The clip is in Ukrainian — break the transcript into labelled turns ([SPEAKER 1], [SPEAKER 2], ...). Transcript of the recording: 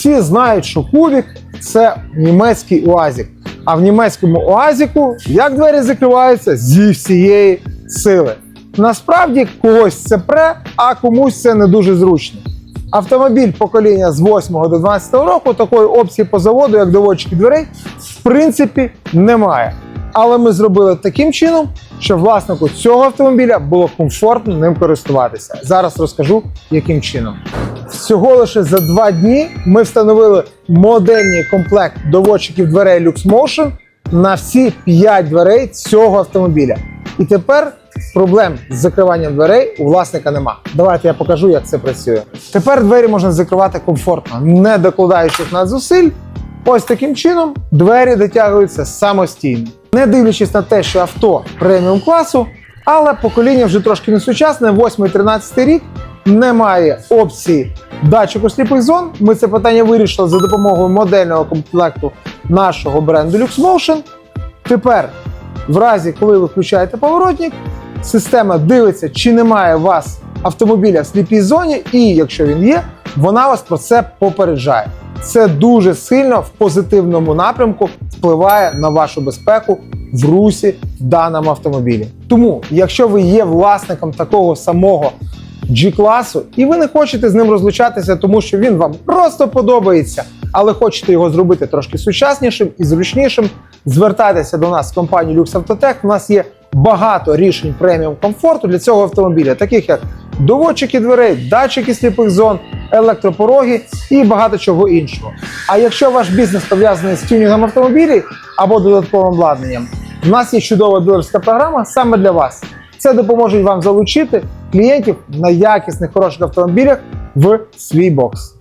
[SPEAKER 1] Всі знають, що кубік це німецький уазік. А в німецькому уазіку як двері закриваються зі всієї сили. Насправді когось це пре, а комусь це не дуже зручно. Автомобіль покоління з 8 до 12 року такої опції по заводу, як доводчики дверей, в принципі, немає. Але ми зробили таким чином, щоб власнику цього автомобіля було комфортно ним користуватися. Зараз розкажу, яким чином. Всього лише за два дні ми встановили модельний комплект доводчиків дверей LuxMotion на всі 5 дверей цього автомобіля. І тепер проблем з закриванням дверей у власника нема. Давайте я покажу, як це працює. Тепер двері можна закривати комфортно, не докладаючись надзусиль. Ось таким чином двері дотягуються самостійно. Не дивлячись на те, що авто преміум класу, але покоління вже трошки не сучасне, 8-13 рік, немає опції датчику сліпих зон. Ми це питання вирішили за допомогою модельного комплекту нашого бренду LuxMotion. Тепер, в разі, коли ви включаєте поворотник, система дивиться, чи немає у вас автомобіля в сліпій зоні, і якщо він є, вона вас про це попереджає. Це дуже сильно в позитивному напрямку впливає на вашу безпеку в русі в даному автомобілі. Тому, якщо ви є власником такого самого G-класу, і ви не хочете з ним розлучатися, тому що він вам просто подобається, але хочете його зробити трошки сучаснішим і зручнішим, звертайтеся до нас компанії Lux Autotech. У нас є багато рішень преміум комфорту для цього автомобіля, таких як доводчики дверей, датчики сліпих зон, електропороги і багато чого іншого. А якщо ваш бізнес пов'язаний з тюнінгом автомобілів або додатковим обладнанням, в нас є чудова дилерська програма саме для вас. Це допоможе вам залучити клієнтів на якісних хороших автомобілях в свій бокс.